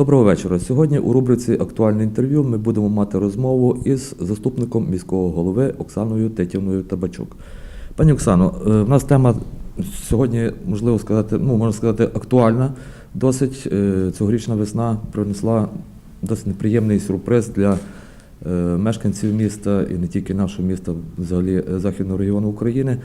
Доброго вечора. Сьогодні у рубриці Актуальне інтерв'ю ми будемо мати розмову із заступником міського голови Оксаною Тетівною Табачук. Пані Оксано, е, в нас тема сьогодні, можливо сказати, ну можна сказати, актуальна. Досить е, цьогорічна весна принесла досить неприємний сюрприз для е, мешканців міста і не тільки нашого міста, взагалі західного регіону України.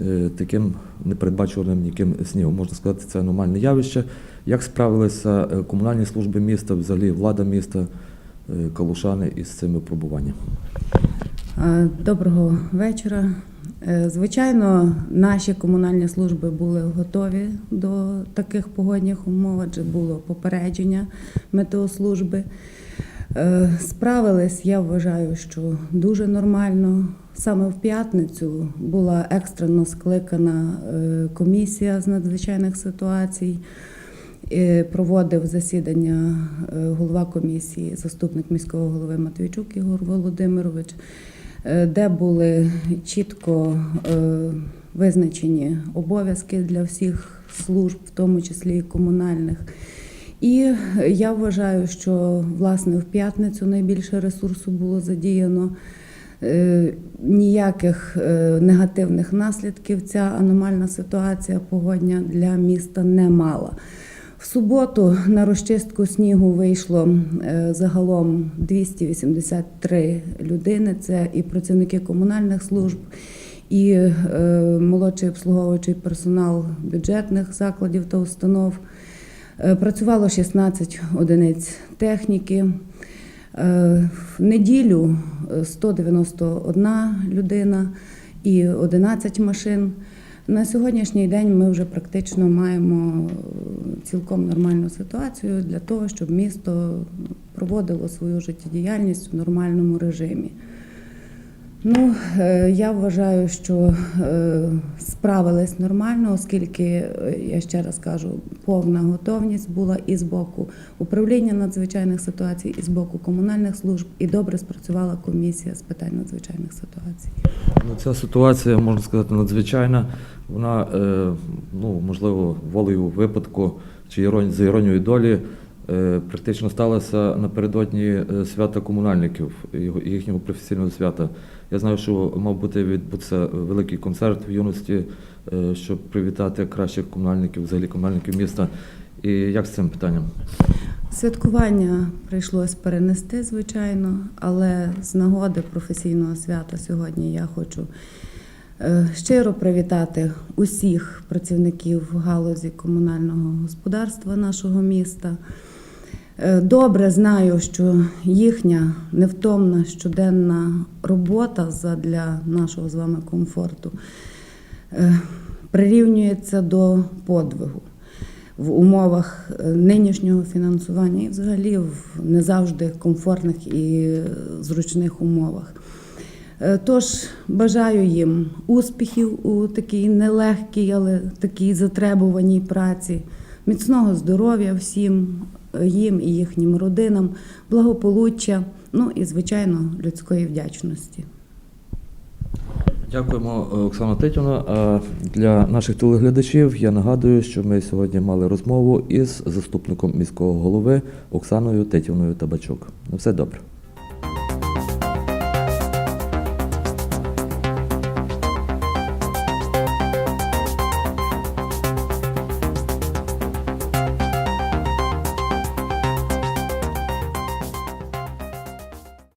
Е, Таким непередбачуваним ніким снігом. Можна сказати, це аномальне явище. Як справилися е, комунальні служби міста, взагалі влада міста, е, калушани із цим випробуванням? Е, Доброго вечора. Звичайно, наші комунальні служби були готові до таких погодних умов, адже було попередження метеослужби. Е, Справились, я вважаю, що дуже нормально. Саме в п'ятницю була екстрено скликана е, комісія з надзвичайних ситуацій. Е, Проводив засідання голова комісії, заступник міського голови Матвійчук Ігор Володимирович, де були чітко визначені обов'язки для всіх служб, в тому числі і комунальних. І я вважаю, що власне в п'ятницю найбільше ресурсу було задіяно. Е, Ніяких е, негативних наслідків ця аномальна ситуація погодня для міста не мала. В суботу на розчистку снігу вийшло е, загалом 283 людини. Це і працівники комунальних служб, і молодший обслуговуючий персонал бюджетних закладів та установ. Е, Працювало 16 одиниць техніки. Е, В неділю е, 191 людина і 11 машин. На сьогоднішній день ми вже практично маємо е, цілком нормальну ситуацію для того, щоб місто проводило свою життєдіяльність в нормальному режимі. Ну, е, я вважаю, що е, справились нормально, оскільки е, я ще раз кажу, повна готовність була і з боку управління надзвичайних ситуацій, і з боку комунальних служб, і добре спрацювала комісія з питань надзвичайних ситуацій. Ну, ця ситуація, можна сказати, надзвичайна. Вона, ну, можливо, волею випадку чи іронь- за іронією долі, практично сталася напередодні е, свята комунальників, їхнього професійного свята. Я знаю, що мав бути відбутися великий концерт в юності, е, щоб привітати кращих комунальників, взагалі комунальників міста. І як з цим питанням? Святкування прийшлось перенести, звичайно, але з нагоди професійного свята сьогодні я хочу е, щиро привітати усіх працівників галузі комунального господарства нашого міста. Е, Добре знаю, що їхня невтомна щоденна робота для нашого з вами комфорту е, прирівнюється до подвигу в умовах е, нинішнього фінансування і взагалі в не завжди комфортних і зручних умовах. Тож бажаю їм успіхів у такій нелегкій, але такій затребуваній праці, міцного здоров'я всім їм і їхнім родинам, благополуччя, ну і звичайно людської вдячності. Дякуємо, Оксана Тетюна. Для наших телеглядачів я нагадую, що ми сьогодні мали розмову із заступником міського голови Оксаною Тетівною Табачук. На все добре.